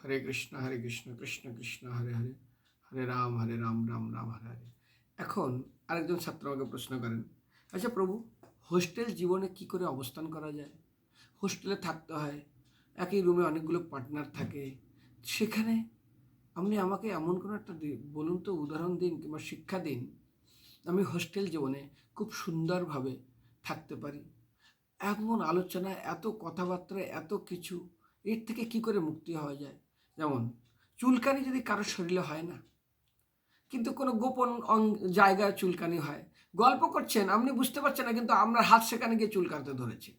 হরে কৃষ্ণ হরে কৃষ্ণ কৃষ্ণ কৃষ্ণ, হরে হরে হরে রাম হরে রাম রাম রাম, হরে হরে। এখন আরেকজন ছাত্র আমাকে প্রশ্ন করেন আচ্ছা প্রভু, হোস্টেল জীবনে কি করে অবস্থান করা যায়? হোস্টেলে থাকতে হয়, একই রুমে অনেকগুলো পার্টনার থাকে, সেখানে আপনি আমাকে এমন কোনো একটা বলুন তো উদাহরণ দিন কিংবা শিক্ষা দিন, আমি হোস্টেল জীবনে খুব সুন্দরভাবে থাকতে পারি। এমন আলোচনা, এত কথাবার্তা, এত কিছু, এর থেকে কি করে মুক্তি হওয়া যায়? যেমন, চুলকানি যদি কারোর শরীরে হয় না, কিন্তু কোনো গোপন জায়গায় চুলকানি হয়। গল্প করছেন, আপনি বুঝতে পারছেন না, কিন্তু আপনার হাত সেখানে গিয়ে চুলকাতে ধরেছে।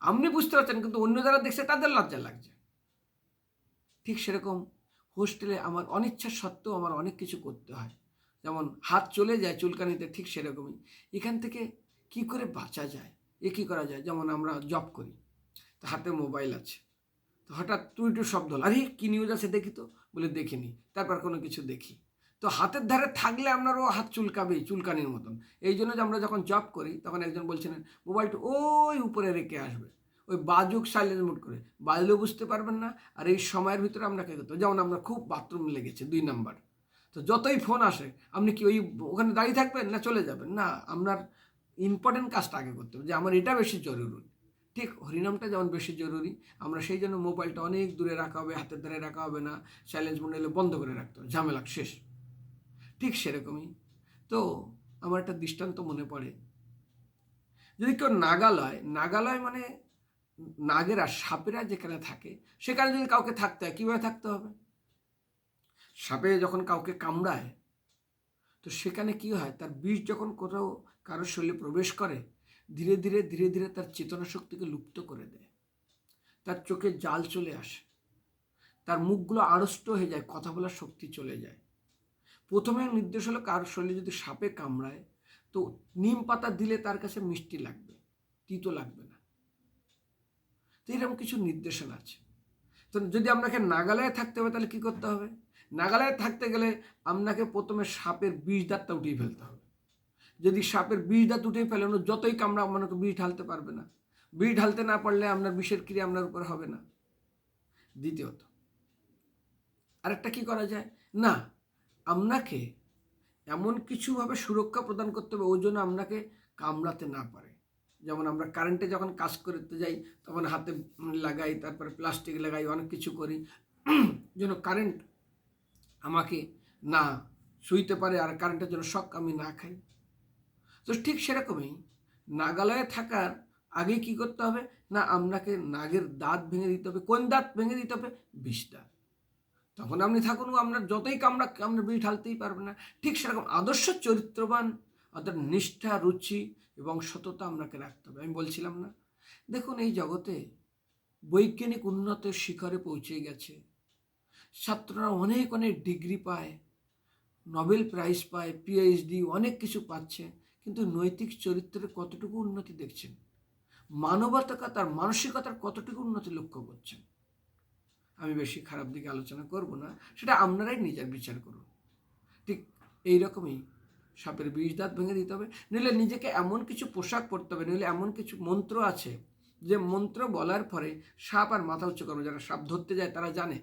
আপনি বুঝতে পারছেন, কিন্তু অন্য যারা দেখছে, তাদের লজ্জা লাগছে। ঠিক সেরকম হোস্টেলে আমার অনিচ্ছা সত্ত্বেও আমার অনেক কিছু করতে হয়। যেমন, হাত চলে যায় চুলকানিতে, ঠিক সেরকমই। এখান থেকে কি করে বাঁচা যায়? এ কী করা যায়? যেমন আমরা জব করি হাতে মোবাইল আছে। হঠাৎ তুই টু শব্দ হলো, আরে, কী নিউজ আছে দেখি তো? বলে, দেখিনি, তারপর কোনো কিছু দেখি। তো হাতের ধারে থাকলে আপনারও হাত চুলকাবেই, চুলকানির মতন। এই জন্য যে আমরা যখন জব করি, তখন একজন বলছিলেন মোবাইলটা ওই উপরে রেখে আসবে, ওই বাজুক সাইলেন্ট মোড করে। বাজলেও বুঝতে পারবেন না, আর এই সময়ের ভিতরে আমরা আপনাকে করতে যেমন আপনার খুব বাথরুম লেগেছে, দুই নাম্বার। তো যতই ফোন আসে, আপনি কি ওই ওখানে দাঁড়িয়ে থাকবেন না চলে যাবেন? না, আপনার ইম্পর্টেন্ট কাজটা আগে করতে হবে, যে আমার এটা বেশি জরুরি। ঠিক হরিনামটা যেমন বেশি জরুরি, আমরা সেই জন্য মোবাইলটা অনেক দূরে রাখা হবে, হাতের ধারে রাখা হবে না সাইলেন্স মোড এলে বন্ধ করে রাখতে হবে, ঝামেলা শেষ। ঠিক সেরকমই। তো আমার একটা দৃষ্টান্ত মনে পড়ে। যদি কেউ নাগালয় নাগালয় মানে নাগেরা সাপেরা যেখানে থাকে, সেখানে যদি কাউকে থাকতে হয়, কীভাবে থাকতে হবে? সাপে যখন কাউকে কামড়ায়, তো সেখানে কি হয়? তার বিষ যখন কোথাও কারোর শরীরে প্রবেশ করে ধীরে ধীরে ধীরে ধীরে তার চেতনা শক্তিকে লুপ্ত করে দেয়। তার চোখে জাল চলে আসে। তার মুখগুলো আড়ষ্ট হয়ে যায়, কথা বলার শক্তি চলে যায়। প্রথমে নির্দেশ হলো কারোর শরীরে যদি সাপে কামড়ায়, তো নিম পাতা দিলে তার কাছে মিষ্টি লাগবে, তিতো লাগবে না। তো এরকম কিছু নির্দেশনা আছে। তো যদি আপনাকে নাগালয়ে থাকতে হবে, তাহলে কী করতে হবে? নাগালয়ে থাকতে গেলে আপনাকে প্রথমে সাপের বিষ দাঁতটা উঠিয়ে ফেলতে হবে। যদি সাপের বিষটা উঠিয়ে ফেলেন, যতই কামড়া মনে আপনাকে বিষ ঢালতে পারবে না। বিষ ঢালতে না পারলে আপনার বিষের ক্রিয়া আপনার উপর হবে না। দ্বিতীয়ত, আরেকটা কি করা যায়? না, আপনাকে এমন কিছুভাবে সুরক্ষা প্রদান করতে হবে ওই জন্য আপনাকে কামড়াতে না পারে। যেমন আমরা কারেন্টে যখন কাজ করতে যাই, তখন হাতে লাগাই, তারপরে প্লাস্টিক লাগাই, অনেক কিছু করি। যেন কারেন্ট আমাকে না শুইতে পারে, আর কারেন্টের জন্য শখ আমি না খাই। তো ঠিক সেরকমই নাগালয়ে থাকার আগে কি করতে হবে? না আপনাকে নাগের দাঁত ভেঙে দিতে হবে। কোন দাঁত ভেঙে দিতে হবে? বিষ দাঁত তখন আপনি থাকুন, আপনার যতই কামড়া, আপনার বিষ ঢালতেই পারবেন না। ঠিক সেরকম আদর্শ চরিত্রবান, অর্থাৎ নিষ্ঠা, রুচি এবং সততা আপনাকে রাখতে হবে। আমি বলছিলাম না। দেখুন, এই জগতে বৈজ্ঞানিক উন্নতের শিখরে পৌঁছে গেছে। ছাত্ররা অনেক অনেক ডিগ্রি পায়, নোবেল প্রাইজ পায়, পিএইচডি, অনেক কিছু পাচ্ছে। কিন্তু নৈতিক চরিত্রের কতটুকু উন্নতি দেখছেন? মানবতার মানসিকতার কতটুকু উন্নতি লক্ষ্য করছেন? আমি বেশি খারাপ দিকে আলোচনা করব না, সেটা আপনারাই নিজের বিচার করুন। ঠিক এই রকমই সাপের বিষ দাঁত ভেঙে দিতে হবে, নইলে নিজেকে এমন কিছু পোশাক পরতে হবে, নইলে এমন কিছু মন্ত্র আছে যে মন্ত্র বলার পরে সাপ আর মাথা উচ্চ করবে। যারা সাপ ধরতে যায় তারা জানে,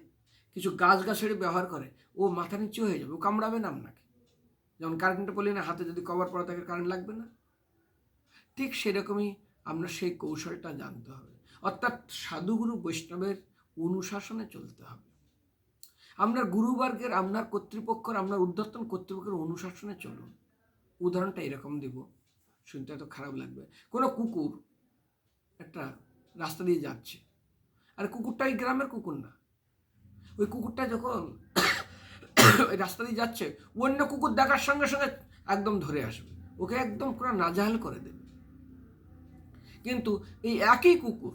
কিছু গাছ গাছালি ব্যবহার করে, ও মাথা নিচু হয়ে যাবে, ও কামড়াবে না আপনাকে। যেমন কারেন্টটা বলি না হাতে যদি কভার পরা থাকে কারেন্ট লাগবে না। ঠিক সেরকমই আপনার সেই কৌশলটা জানতে হবে। অর্থাৎ সাধুগুরু বৈষ্ণবের অনুশাসনে চলতে হবে। আপনার গুরুবর্গের, আপনার কর্তৃপক্ষের আপনার উদ্ধর্তন কর্তৃপক্ষের অনুশাসনে চলুন। উদাহরণটা এরকম দেব, শুনতে এত খারাপ লাগবে। কোনো কুকুর একটা রাস্তা দিয়ে যাচ্ছে। আর কুকুরটা এই গ্রামের কুকুর না। ওই কুকুরটা যখন রাস্তা দিয়ে যাচ্ছে, অন্য কুকুর দেখার সঙ্গে সঙ্গে একদম ধরে আসবে। ওকে একদম পুরো নাজাহাল করে দেবে। কিন্তু এই একই কুকুর,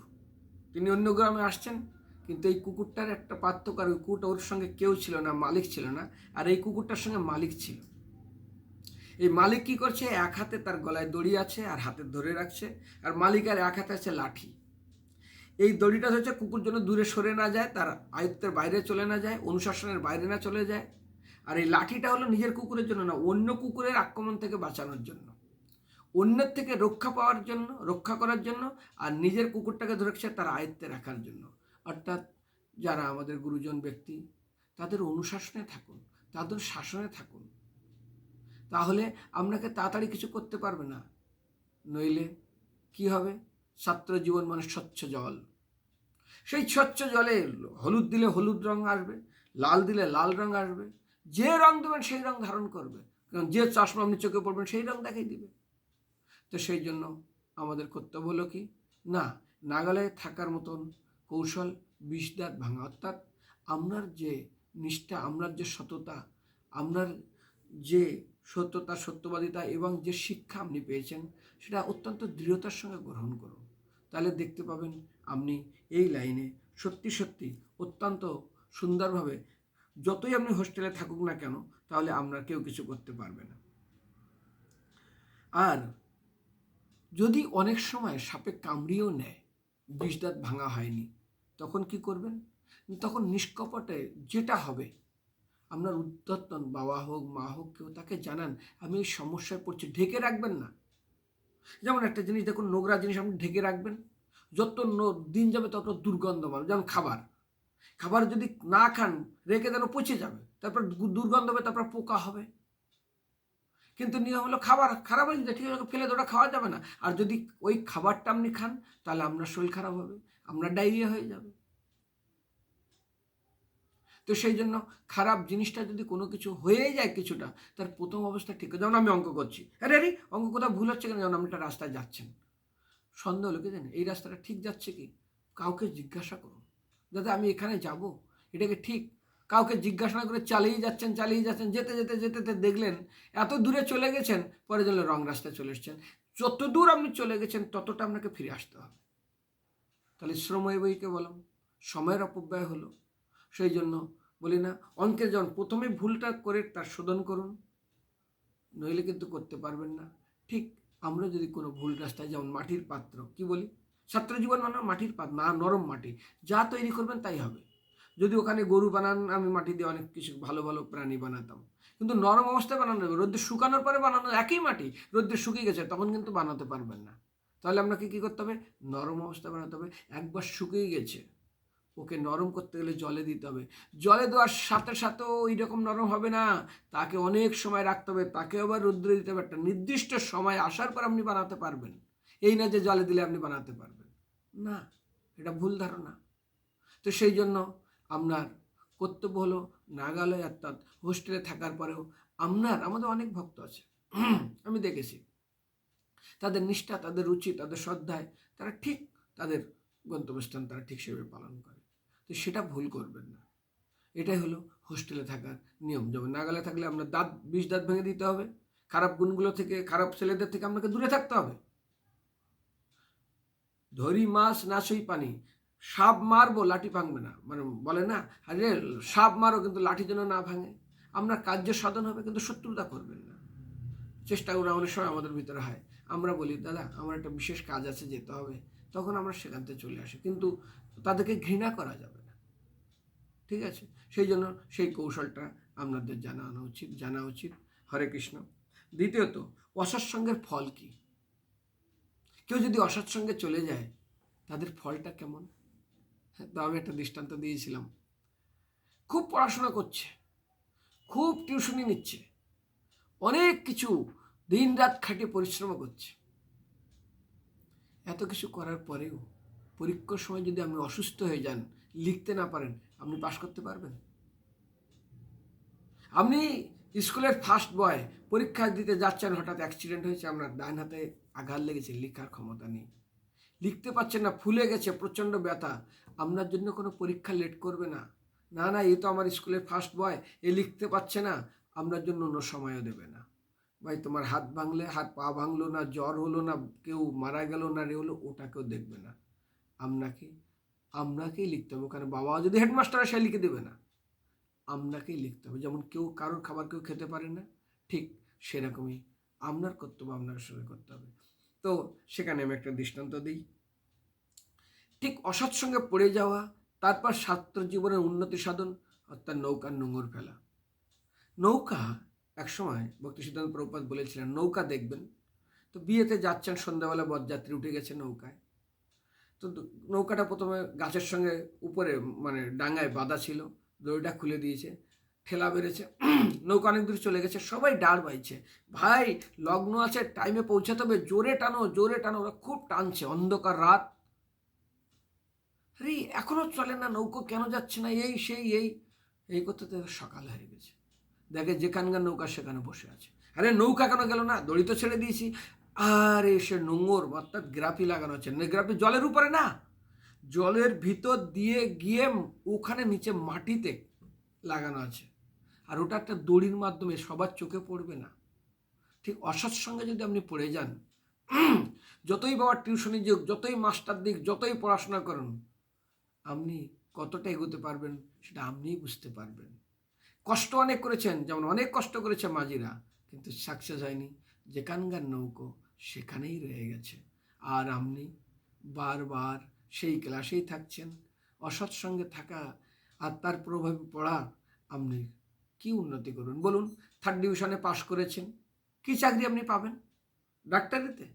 তিনি অন্য গ্রামে আসছেন, কিন্তু এই কুকুরটার একটা পার্থক্য, আর কুকুরটা ওর সঙ্গে কেউ ছিল না, মালিক ছিল না, আর এই কুকুরটার সঙ্গে মালিক ছিল। এই মালিক কি করছে? এক হাতে তার গলায় দড়ি আছে, আর হাতে ধরে রাখছে, আর মালিকের এক হাতে আছে লাঠি। এই দড়িটা হচ্ছে কুকুর জন্য দূরে সরে না যায়, তার আয়ত্তের বাইরে চলে না যায়, অনুশাসনের বাইরে না চলে যায়। আর এই লাঠিটা হলো নিজের কুকুরের জন্য না, অন্য কুকুরের আক্রমণ থেকে বাঁচানোর জন্য। অন্যের থেকে রক্ষা পাওয়ার জন্য, রক্ষা করার জন্য আর নিজের কুকুরটাকে ধরেছে তার আয়ত্তে রাখার জন্য। অর্থাৎ যারা আমাদের গুরুজন ব্যক্তি, তাদের অনুশাসনে থাকুন, তাদের শাসনে থাকুন। তাহলে আপনাকে তাড়াতাড়ি কিছু করতে পারবে না। নইলে কি হবে? ছাত্র জীবন মানে স্বচ্ছ জল। সেই স্বচ্ছ জলে হলুদ দিলে হলুদ রং আসবে, লাল দিলে লাল রং আসবে যে রং দেবেন সেই রং ধারণ করবে। কারণ যে চশমা আপনি চোখে পড়বেন সেই রং দেখাই দিবে। তো সেই জন্য আমাদের কর্তব্য হলো কি? না নাগালে থাকার মতন কৌশল বিষদাঁত ভাঙা। অর্থাৎ আপনার যে নিষ্ঠা আপনার যে সততা আপনার যে সত্যতা, সত্যবাদিতা এবং যে শিক্ষা আপনি পেয়েছেন, সেটা অত্যন্ত দৃঢ়তার সঙ্গে গ্রহণ করুন। তাহলে দেখতে পাবেন আপনি এই লাইনে সত্যি সত্যি অত্যন্ত সুন্দরভাবে যতই আপনি হোস্টেলে থাকুক না কেন, তাহলে আপনার কেউ কিছু করতে পারবে না। আর যদি অনেক সময় সাপে কামড়িয়েও নেয় বিষদাঁত ভাঙা হয়নি, তখন কি করবেন? তখন নিষ্কপটে যেটা হবে, আপনার উদ্যতন বাবা হোক, মা হোক, কেউ তাকে জানান, আমি এই সমস্যায় পড়ছি। ঢেকে রাখবেন না। যেমন একটা জিনিস দেখুন, নোংরা জিনিস আপনি ঢেকে রাখবেন। যত দিন যাবে তত দুর্গন্ধ পাবে যেমন খাবার। খাবার যদি না খান, রেখে দেন পচে যাবে, তারপর দুর্গন্ধ হবে, তারপর পোকা হবে। কিন্তু নিয়ম হলো খাবার খারাপ হয়ে যেতে ঠিক ফেলে ওটা খাওয়া যাবে না। আর যদি ওই খাবারটা আপনি খান, তাহলে আপনার শরীর খারাপ হবে, আপনার ডায়রিয়া হয়ে যাবে। তো সেই জন্য খারাপ জিনিসটা যদি কোনো কিছু হয়ে যায় কিছুটা, তার প্রথম অবস্থা ঠিক যেমন আমি অঙ্ক করছি। আরে আরে অঙ্ক কোথাও ভুল হচ্ছে কেন? যেমন আপনি একটা রাস্তায় যাচ্ছেন। সন্দেহ হলো কি জানেন? এই রাস্তাটা ঠিক যাচ্ছে কি? কাউকে জিজ্ঞাসা করুন। দাদা, আমি এখানে যাব। এটাকে ঠিক কাউকে জিজ্ঞাসা করে চালিয়ে যাচ্ছেন চালিয়ে যাচ্ছেন, যেতে যেতে যেতে যেতে দেখলেন এত দূরে চলে গেছেন, পরে জন্য রং রাস্তায় চলে এসছেন। যত দূর আপনি চলে গেছেন, ততটা আপনাকে ফিরে আসতে হবে। তাহলে শ্রময় বইকে বললাম সময়ের অপব্যয় হলো। সেই জন্য বলি না অঙ্কের যখন প্রথমে ভুলটা করে তার শোধন করুন। নইলে কিন্তু করতে পারবেন না। ঠিক আমরা যদি কোনো ভুল রাস্তায়, যেমন মাটির পাত্র, কি বলি? ছাত্র জীবন মানে মাটির পাত, না, নরম মাটি। যা তৈরি করবেন তাই হবে। যদি ওখানে গরু বানান, আমি মাটি দিয়ে অনেক কিছু ভালো ভালো প্রাণী বানাতাম। কিন্তু নরম অবস্থায় বানানো যাবে রোদ্রে শুকানোর পরে বানানো একই মাটি রোদ্রে শুকিয়ে গেছে, তখন কিন্তু বানাতে পারবেন না। তাহলে আপনাকে কী করতে হবে? নরম অবস্থায় বানাতে হবে। একবার শুকিয়ে গেছে, ওকে নরম করতে গেলে জলে দিতে হবে। জলে দেওয়ার সাথে সাথেও ওই রকম নরম হবে না। তাকে অনেক সময় রাখতে হবে, তাকে আবার রৌদ্রে দিতে হবে। একটা নির্দিষ্ট সময় আসার পর আপনি বানাতে পারবেন। এই না যে জলে দিলে আপনি বানাতে পারবেন। না, এটা ভুল ধারণা। তো সেই জন্য আপনার কর্তব্য হলো নাগালয় অর্থাৎ হোস্টেলে থাকার পরেও আপনার, আমাদের অনেক ভক্ত আছে, আমি দেখেছি। তাদের নিষ্ঠা, তাদের রুচি, তাদের শ্রদ্ধায় তারা ঠিক তাদের গন্তব্যস্থান তারা ঠিক সেভাবে পালন করে। তো সেটা ভুল করবেন না। এটাই হলো হোস্টেলে থাকার নিয়ম। যেমন নাগালে থাকলে আপনার দাঁত, বিষ, দাঁত ভেঙে দিতে হবে। খারাপ গুণগুলো থেকে, খারাপ ছেলেদের থেকে আপনাকে দূরে থাকতে হবে। ধরি মাছ নাচই পানি, সাপ মারবো, লাঠি ভাঙবে না। মানে বলে না, আরে সাপ মারো কিন্তু লাঠি যেন না ভাঙে। আপনার কার্য সাধন হবে কিন্তু শত্রুতা করবেন না। চেষ্টা করে অনেক সময় আমাদের ভিতরে হয়। আমরা বলি, দাদা, আমার একটা বিশেষ কাজ আছে, যেতে হবে। তখন আমরা সেখান থেকে চলে আসি। কিন্তু তাদেরকে ঘৃণা করা যাবে না। ঠিক আছে? সেই জন্য সেই কৌশলটা আপনাদের জানানো উচিত, জানা উচিত। হরে কৃষ্ণ। দ্বিতীয়ত, অসৎসঙ্গের ফল কি? কেউ যদি অসৎসঙ্গে চলে যায় তাদের ফলটা কেমন? হ্যাঁ, তো আমি একটা দৃষ্টান্ত দিয়েছিলাম। খুব পড়াশোনা করছে খুব টিউশনি নিচ্ছে অনেক কিছু দিন রাত খাটিয়ে পরিশ্রম করছে। এত কিছু করার পরেও পরীক্ষার সময় যদি আপনি অসুস্থ হয়ে যান লিখতে না পারেন আপনি পাশ করতে পারবেন? আপনি স্কুলের ফার্স্ট বয় পরীক্ষা দিতে যাচ্ছেন, হঠাৎ অ্যাক্সিডেন্ট হয়েছে আপনার ডান হাতে আঘাত লেগেছে, লেখার ক্ষমতা নেই। লিখতে পারছেন না, ফুলে গেছে, প্রচণ্ড ব্যথা। আপনার জন্য কোনো পরীক্ষা লেট করবে না। না না, এ তো আমার স্কুলের ফার্স্ট বয় এ লিখতে পারছে না, আপনার জন্য অন্য সময়ও দেবে না। ভাই, তোমার হাত ভাঙলে, হাত পা ভাঙলো না, জ্বর হলো না, কেউ মারা গেল না, রে হলো, ওটা কেউ দেখবে না। আপনাকে, আপনাকেই লিখতে হবে, কারণ বাবা যদি হেডমাস্টার সে লিখে দেবে না। আপনাকেই লিখতে হবে। যেমন কেউ কারোর খাবার কেউ খেতে পারে না, ঠিক সেরকমই আপনার কর্তব্য আপনার সঙ্গে করতে হবে। তো সেখানে আমি একটা দৃষ্টান্ত দিই। ঠিক অসৎ সঙ্গে পড়ে যাওয়া, তারপর ছাত্র জীবনের উন্নতি সাধন, অর্থাৎ নৌকার নোঙর ফেলা। নৌকা একসময় ভক্তি সিদ্ধান্ত প্রভুপাত বলেছিলেন, নৌকা দেখবেন। তো বিয়েতে যাচ্ছেন সন্ধ্যাবেলা, বরযাত্রী উঠে গেছে নৌকায়। তো নৌকাটা প্রথমে গাছের সঙ্গে উপরে মানে ডাঙায় বাঁধা ছিল। দড়িটা খুলে দিয়েছে, ঠেলা বেড়েছে নৌকা অনেক দূর চলে গেছে, সবাই ডার বাইছে। ভাই, লগ্ন আছে টাইমে পৌঁছাতে হবে, জোরে টানো জোরে টানো, ওরা খুব টানছে, অন্ধকার রাত। আরে, এখনও চলে না, নৌকো কেন যাচ্ছে না? এই, সেই, এই। এই করতে তো সকাল হয়ে গেছে। দেখে যেখানকার নৌকা, সেখানে বসে আছে। আরে, নৌকা কেন গেল না? দড়ি তো ছেড়ে দিয়েছি। আরে, সে নোংর অর্থাৎ গ্রাফি লাগানো আছে। গ্রাফি জলের উপরে না? জলের ভিতর দিয়ে গিয়ে ওখানে নিচে মাটিতে লাগানো আছে। আর ওটা একটা দড়ির মাধ্যমে, সবার চোখে পড়বে না। ঠিক অসৎ সঙ্গে যদি আপনি পড়ে যান, যতই বাবার টিউশনি যোগ, যতই মাস্টার দিক, যতই পড়াশোনা করুন, আপনি কতটা এগোতে পারবেন সেটা আপনিই বুঝতে পারবেন। কষ্ট অনেক করেছেন, যেমন অনেক কষ্ট করেছে মাঝিরা, কিন্তু সাকসেস হয়নি। যেখানকার নৌকো, সেখানেই রয়ে গেছে। আর আপনি বারবার সেই ক্লাসেই থাকছেন, অসৎ সঙ্গে থাকা আর তার প্রভাবে পড়া আপনি কি উন্নতি করুন? বলুন থার্ড ডিভিশনে পাশ করেছেন, কি চাকরি আপনি পাবেন? ডাক্তারিতে?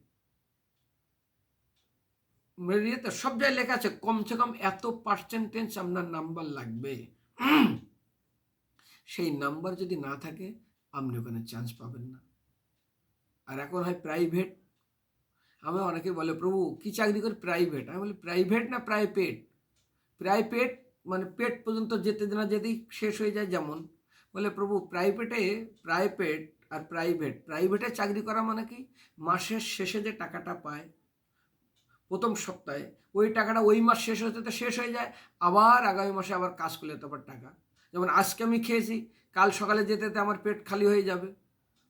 ইয়েতে সব জায়গায় লেখা আছে, কমসে কম এত পার্সেন্টেজ আপনার নাম্বার লাগবে। সেই নাম্বার যদি না থাকে, আপনি ওখানে চান্স পাবেন না। আর এখন হয় প্রাইভেট আমি অনেকে বলে, প্রভু, কি চাকরি করে? প্রাইভেট আমি বলি প্রাইভেট না প্রাইভেট প্রাইভেট মানে পেট পর্যন্ত যেতে না যেতেই শেষ হয়ে যায় যেমন। বলে, প্রভু প্রাইভেটে প্রাইভেট আর প্রাইভেট প্রাইভেটে চাকরি করা মানে কি? মাসের শেষে যে টাকাটা পায়, প্রথম সপ্তাহে, ওই টাকাটা ওই মাস শেষ হতে তো শেষ হয়ে যায়, আবার আগামী মাসে আবার কাজ করলে তো আবার টাকা। যেমন, আজকে আমি খেয়েছি, কাল সকালে যেতে আমার পেট খালি হয়ে যাবে।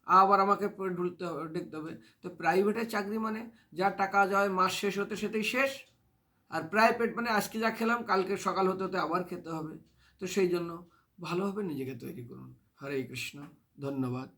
আবার আমাকে ঢুলতে হবে, দেখতে হবে। তো প্রাইভেটের চাকরি মানে যা টাকা যায় মাস শেষ হতে সেটাই শেষ। আর প্রাইভেট মানে আজকে যা খেলাম, কালকে সকাল হতে হতে আবার খেতে হবে। তো সেই জন্য ভালোভাবে নিজেকে তৈরি করুন। হরে কৃষ্ণ, ধন্যবাদ।